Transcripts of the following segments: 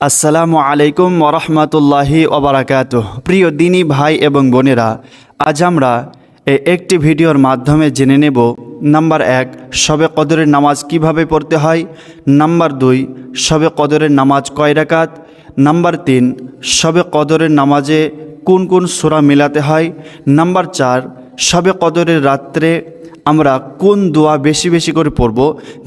আসসালামু আলাইকুম ওরহমতুল্লাহি ওবরাকাত প্রিয় দিনী ভাই এবং বোনেরা, আজ আমরা এই একটি ভিডিওর মাধ্যমে জেনে নেব, নাম্বার এক, শবে কদরের নামাজ কীভাবে পড়তে হয়? নাম্বার দুই, শবে কদরের নামাজ কয় রাকাত? নাম্বার তিন, শবে কদরের নামাজে কোন কোন সূরা মেলাতে হয়? নাম্বার চার, শবে কদরের রাত্রে আমরা কোন দোয়া বেশি বেশি করে পড়ব?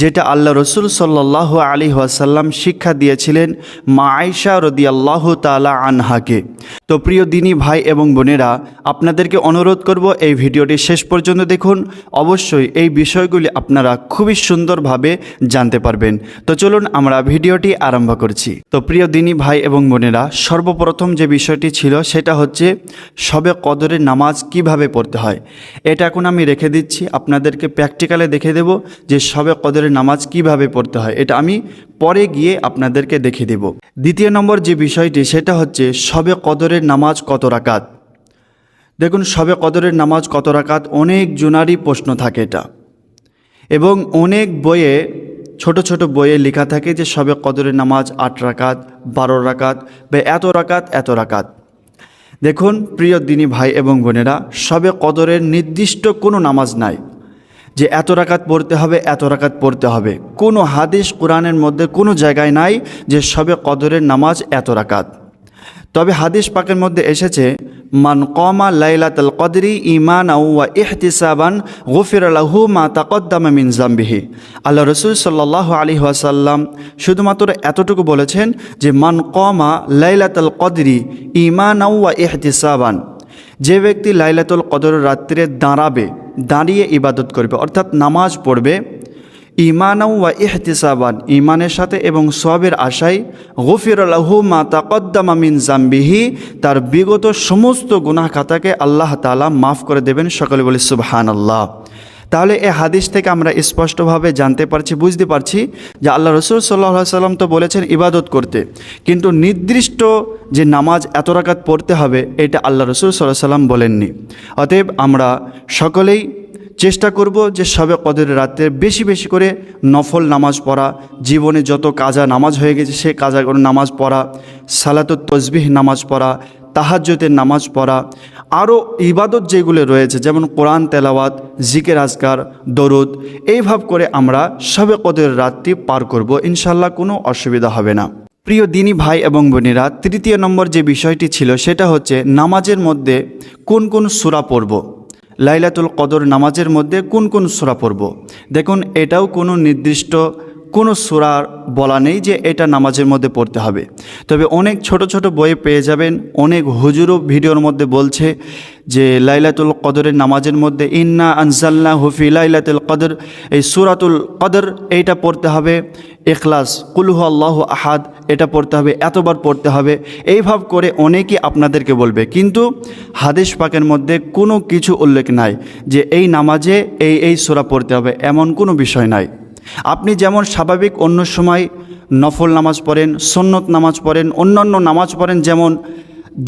যেটা আল্লাহ রসুল সাল্লাহ আলী ওয়াসাল্লাম শিক্ষা দিয়েছিলেন মা আয়সা রদি আল্লাহ তালা আনহাকে। তো প্রিয় দিনী ভাই এবং বোনেরা, আপনাদেরকে অনুরোধ করব এই ভিডিওটি শেষ পর্যন্ত দেখুন। অবশ্যই এই বিষয়গুলি আপনারা খুবই সুন্দরভাবে জানতে পারবেন। তো চলুন আমরা ভিডিওটি আরম্ভ করছি। তো প্রিয় দিনী ভাই এবং বোনেরা, সর্বপ্রথম যে বিষয়টি ছিল সেটা হচ্ছে সবে কদরের নামাজ কীভাবে পড়তে হয়? এটা এখন আমি রেখে দিচ্ছি। আপনাদেরকে প্র্যাকটিক্যালে দেখে দেব যে সবে কদরের নামাজ কীভাবে পড়তে হয়। এটা আমি পরে গিয়ে আপনাদেরকে দেখে দেব। দ্বিতীয় নম্বর যে বিষয়টি, সেটা হচ্ছে সবে কদরের নামাজ কত রাকাত? দেখুন, সবে কদরের নামাজ কত রাকাত? অনেক জুনারই প্রশ্ন থাকে এটা। এবং অনেক বইয়ে, ছোট ছোট বইয়ে লেখা থাকে যে সবে কদরের নামাজ আট রাকাত, বারো রাকাত বা এত রাকাত এত রাকাত। দেখুন, প্রিয় দিনী ভাই এবং বোনেরা, সবে কদরের নির্দিষ্ট কোনো নামাজ নাই। যে এত রাকাত পড়তে হবে, এত রাকাত পড়তে হবে। কোনো হাদিস কোরআনের মধ্যে কোনো জায়গায় নাই যে সবে কদরের নামাজ এত রাকাত। তবে হাদিস পাকের মধ্যে এসেছে, মান কমা লাইলাতুল কদরি ইমান ওয়া ইহতিসাবান গফির লাহু মা তাকদ্দামা মিন জাম্বিহি। আল্লাহ রসুল সাল্লাহ আলী ওয়াসাল্লাম শুধুমাত্র এতটুকু বলেছেন যে, মান কমা লাইলাতুল কদরি ইমান ওয়া ইহতিসাবান। যে ব্যক্তি লাইলাতুল কদর রাত্রে দাঁড়াবে দাঁড়িয়ে ইবাদত করবে। অর্থাৎ নামাজ পড়বে। ইমানাউ ওয়া ইহতিসাবান ইমানের সাথে এবং সবের আশায় গফির আলাহু মা তাকদ্দামা মিন জাম্বিহি, তার বিগত সমস্ত গুনাহ খাতাকে আল্লাহ তালা মাফ করে দেবেন। সকলে বলে সুবহান আল্লাহ তাহলে এ হাদিস থেকে আমরা স্পষ্টভাবে জানতে পারছি, বুঝতে পারছি যে আল্লাহ রসুল সাল্লাহ সাল্লাম তো বলেছেন ইবাদত করতে। কিন্তু নির্দিষ্ট যে নামাজ এত রাকাত পড়তে হবে, এটা আল্লাহ রসুল সাল্লাহ সাল্লাম বলেননি। অতএব আমরা সকলেই চেষ্টা করব যে সবে কদের রাতে বেশি বেশি করে নফল নামাজ পড়া, জীবনে যত কাজা নামাজ হয়ে গেছে সে কাজা করে নামাজ পড়া, সালাতুত তসবিহ নামাজ পড়া তাহাজ্যতের নামাজ পড়া, আরও ইবাদত যেগুলো রয়েছে, যেমন কোরআন, তেলাওয়াত, জিকের, আজকার, দরুদ এইভাব করে আমরা সবে কদের রাতটি পার করব। ইনশাল্লাহ কোনো অসুবিধা হবে না। প্রিয় দিনী ভাই এবং বোনেরা, তৃতীয় নম্বর যে বিষয়টি ছিল, সেটা হচ্ছে নামাজের মধ্যে কোন কোন সুরা পড়ব? লাইলাতুল কদর নামাজের মধ্যে কোন কোন সুরা পড়ব? দেখুন, এটাও কোনো নির্দিষ্ট কোনো সুরার বলা নেই যে এটা নামাজের মধ্যে পড়তে হবে। তবে অনেক ছোট ছোট বইয়ে পেয়ে যাবেন, অনেক হুজুরও ভিডিওর মধ্যে বলছে যে লাইলাতুল কদরের নামাজের মধ্যে ইন্না আনজাল্লা হুফি লাইলাতুল কদর, এই সুরাতুল কদর এইটা পড়তে হবে এখলাস কুলহু আল্লাহ আহাদ, এটা পড়তে হবে, এতবার পড়তে হবে। এইভাব করে অনেকেই আপনাদেরকে বলবে, কিন্তু হাদিস পাকের মধ্যে কোনো কিছু উল্লেখ নাই যে এই নামাজে এই এই সুরা পড়তে হবে, এমন কোনো বিষয় নাই। আপনি যেমন স্বাভাবিক অন্য সময় নফল নামাজ পড়েন, সন্নত নামাজ পড়েন, অন্যান্য নামাজ পড়েন, যেমন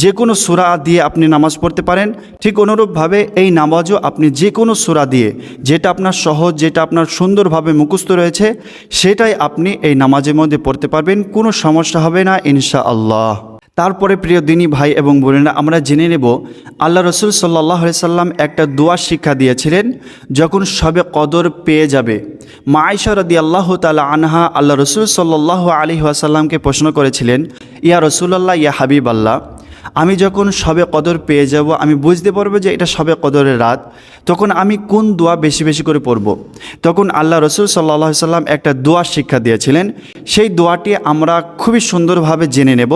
যে কোনো সুরা দিয়ে আপনি নামাজ পড়তে পারেন, ঠিক অনুরূপভাবে এই নামাজও আপনি যে কোনো সুরা দিয়ে, যেটা আপনার সহজ, যেটা আপনার সুন্দরভাবে মুখস্থ রয়েছে, সেটাই আপনি এই নামাজের মধ্যে পড়তে পারবেন, কোনো সমস্যা হবে না ইনশা আল্লাহ তারপরে প্রিয় দিনী ভাই এবং বোনেরা, আমরা জেনে নেব, আল্লাহ রসুল সাল্লাহ সাল্লাম একটা দোয়া শিক্ষা দিয়েছিলেন যখন সবে কদর পেয়ে যাবে। মা আয়সা রদি আল্লাহ তালা আনহা আল্লাহ রসুল সাল্লাহ আলী ওয়াসাল্লামকে প্রশ্ন করেছিলেন, ইয়া রসুল্লাহ ইয়া হাবিব আল্লাহ আমি যখন সবে কদর পেয়ে যাব, আমি বুঝতে পারব যে এটা সবে কদরের রাত। তখন আমি কোন দোয়া বেশি বেশি করে পড়ব? তখন আল্লাহ রসুল সাল্লাহ সাল্লাম একটা দোয়া শিক্ষা দিয়েছিলেন। সেই দোয়াটি আমরা খুবই সুন্দরভাবে জেনে নেব।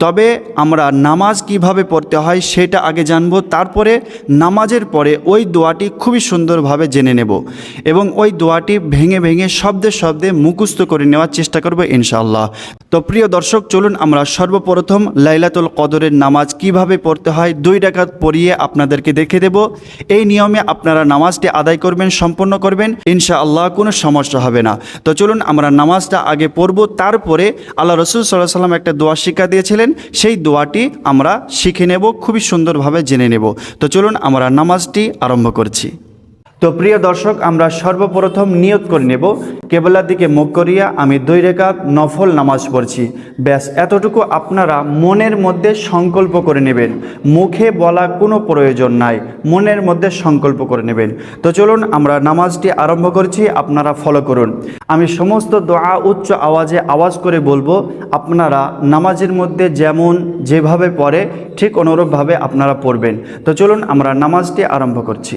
তবে আমরা নামাজ কীভাবে পড়তে হয় সেটা আগে জানব, তারপরে নামাজের পরে ওই দোয়াটি খুবই সুন্দরভাবে জেনে নেব এবং ওই দোয়াটি ভেঙে ভেঙে শব্দে শব্দে মুখস্থ করে নেওয়ার চেষ্টা করব ইনশাআল্লাহ। তো প্রিয় দর্শক, চলুন আমরা সর্বপ্রথম লাইলাতুল কদরের নামাজ কীভাবে পড়তে হয়, দুই ডাকাত পড়িয়ে আপনাদেরকে দেখে দেব। এই নিয়মে আপনারা নামাজটি আদায় করবেন, সম্পন্ন করবেন ইনশা আল্লাহ কোনো সমস্যা হবে না। তো চলুন আমরা নামাজটা আগে পড়ব, তারপরে আল্লাহ রসুল সাল্লাহ সাল্লাম একটা দোয়া শিক্ষা দিয়েছিলেন, সেই দোয়াটি আমরা শিখে নেব, খুবই সুন্দরভাবে জেনে নেব। তো চলুন আমরা নামাজটি আরম্ভ করছি। তো প্রিয় দর্শক, আমরা সর্বপ্রথম নিয়ত করে নেব। কেবলার দিকে মুখ করিয়া আমি দুই রেখাত নফল নামাজ পড়ছি। ব্যাস, এতটুকু আপনারা মনের মধ্যে সংকল্প করে নেবেন। মুখে বলা কোনো প্রয়োজন নাই। মনের মধ্যে সংকল্প করে নেবেন। তো চলুন, আমরা নামাজটি আরম্ভ করছি। আপনারা ফলো করুন। আমি সমস্ত দোয়া উচ্চ আওয়াজে আওয়াজ করে বলব, আপনারা নামাজের মধ্যে যেমন যেভাবে পড়ে, ঠিক অনুরূপভাবে আপনারা পড়বেন। তো চলুন, আমরা নামাজটি আরম্ভ করছি।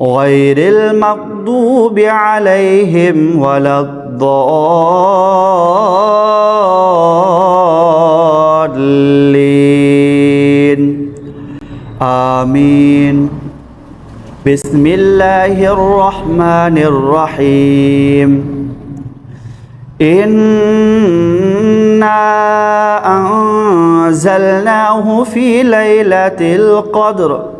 غير المغضوب عليهم ولا الضالين. آمين. بسم الله الرحمن الرحيم. إنا أنزلناه في ليلة القدر.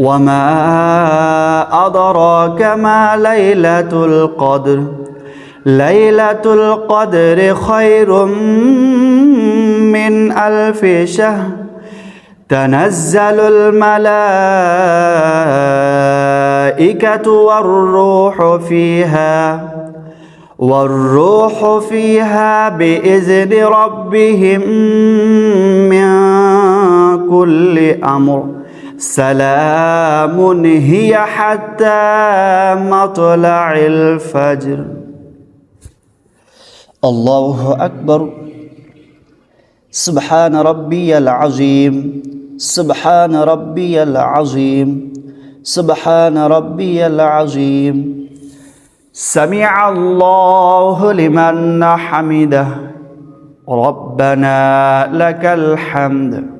وما أدراك ما ليلة القدر ليلة القدر خير من ألف شهر تنزل الملائكة والروح فيها والروح فيها بإذن ربهم من كل أمر سلام هي حتى مطلع الفجر. الله أكبر. سبحان ربي العظيم. سبحان ربي العظيم. سبحان ربي العظيم. سمع الله لمن حمده. ربنا لك الحمد.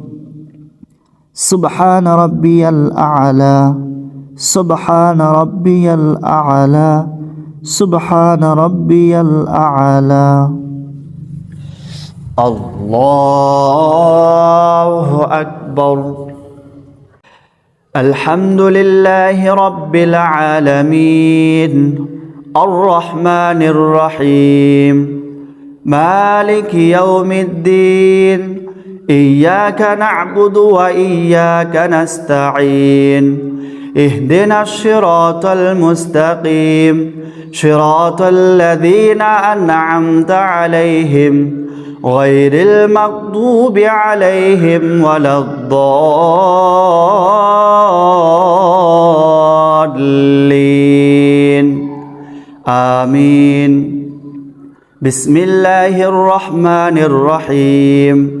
سبحان ربي الأعلى سبحان ربي الأعلى سبحان ربي الأعلى. الله أكبر. الحمد لله رب العالمين. الرحمن الرحيم. مالك يوم الدين. إياك نعبد وإياك نستعين. اهدنا الصراط المستقيم. صراط الذين أنعمت عليهم غير المغضوب عليهم ولا الضالين. آمين. بسم الله الرحمن الرحيم.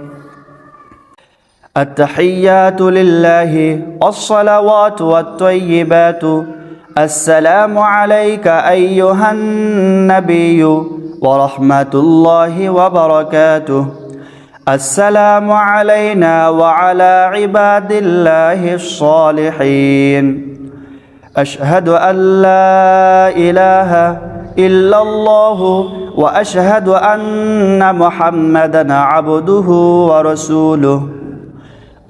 التحيات لله والصلوات والطيبات. السلام عليك أيها النبي ورحمة الله وبركاته. السلام علينا وعلى عباد الله الصالحين. أشهد أن لا إله إلا الله وأشهد أن محمدا عبده ورسوله.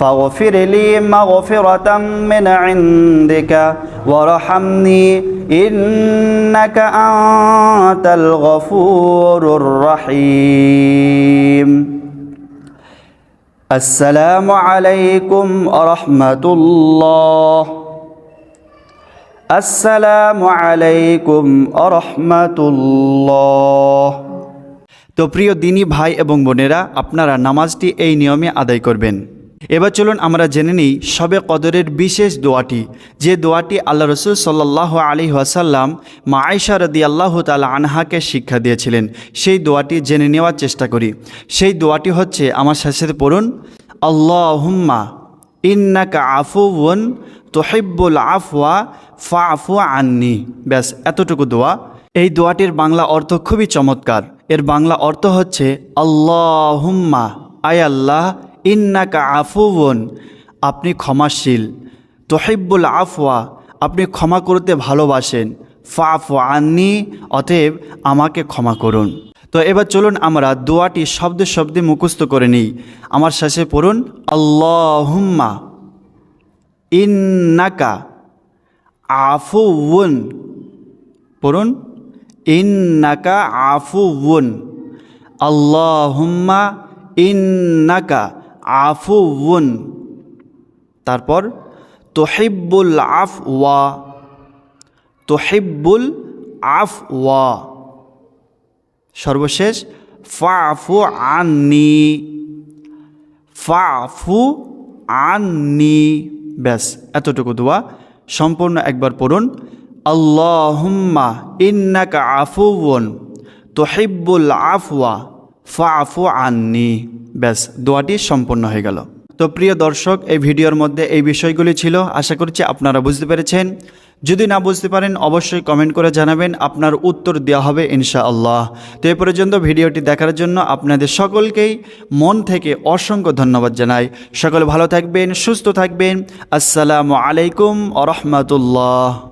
فاغفر لي مغفرة من عندك وارحمني إنك أنت الغفور الرحيم السلام عليكم ورحمة الله আসসালামু আলাইকুম আরহামাতুল্লাহ তো প্রিয় দিনী ভাই এবং বোনেরা আপনারা নামাজটি এই নিয়মে আদায় করবেন এবার চলুন আমরা জেনে নিই সবে কদরের বিশেষ দোয়াটি। যে দোয়াটি আল্লাহ রসুল সাল্লাহ আলী ওয়াসাল্লাম মা আয়সা রদি আল্লাহ তালা আনহাকে শিক্ষা দিয়েছিলেন, সেই দোয়াটি জেনে নেওয়ার চেষ্টা করি। সেই দোয়াটি হচ্ছে, আমার সাথে পড়ুন আল্লাহ আল্লাহুম্মা ইন্নাকা আফুউন তোহিব্বুল আফওয়া ফাফু আন্নি। ব্যাস, এতটুকু দোয়া। এই দোয়াটির বাংলা অর্থ খুবই চমৎকার। এর বাংলা অর্থ হচ্ছে, আল্লাহুম্মা, আয় আল্লাহ ইন্নাকা আফুউন, আপনি ক্ষমাশীল। তোহিব্বুল আফওয়া, আপনি ক্ষমা করতে ভালোবাসেন। ফাফু আন্নি, অতএব আমাকে ক্ষমা করুন। তো এবার চলুন আমরা দোয়াটি শব্দে শব্দে মুখস্থ করে নিই। আমার শেষে পড়ুন, আল্লাহুম্মা ইন্নাকা আফুউন। পড়ুন, ইন্নাকা আফুউন। আল্লাহুম্মা ইন্নাকা আফুউন। তারপর, তোহিব্বুল আফ ওয়া তোহিব্বুল আফ ওয়া সর্বশেষ ফাফু আন্নি। ফাফু আন্নি। ব্যাস, এতটুকু দোয়া। সম্পূর্ণ একবার পড়ুন। আল্লাহুম্মা ইন্নাকা আফুউন। তোহিব্বুল আফওয়া। ফাফু আননি। ব্যাস, দোয়াটি সম্পূর্ণ হয়ে গেল। তো প্রিয় দর্শক, এই ভিডিওর মধ্যে এই বিষয়গুলি ছিল। আশা করছি আপনারা বুঝতে পেরেছেন। যদি না বুঝতে পারেন, অবশ্যই কমেন্ট করে জানাবেন। আপনার উত্তর দেওয়া হবে ইনশাআল্লাহ। তো এ পর্যন্ত ভিডিওটি দেখার জন্য আপনাদের সকলকেই মন থেকে অসংখ্য ধন্যবাদ জানাই। সকলে ভালো থাকবেন, সুস্থ থাকবেন। আসসালামু আলাইকুম আ রহমতুল্লাহ।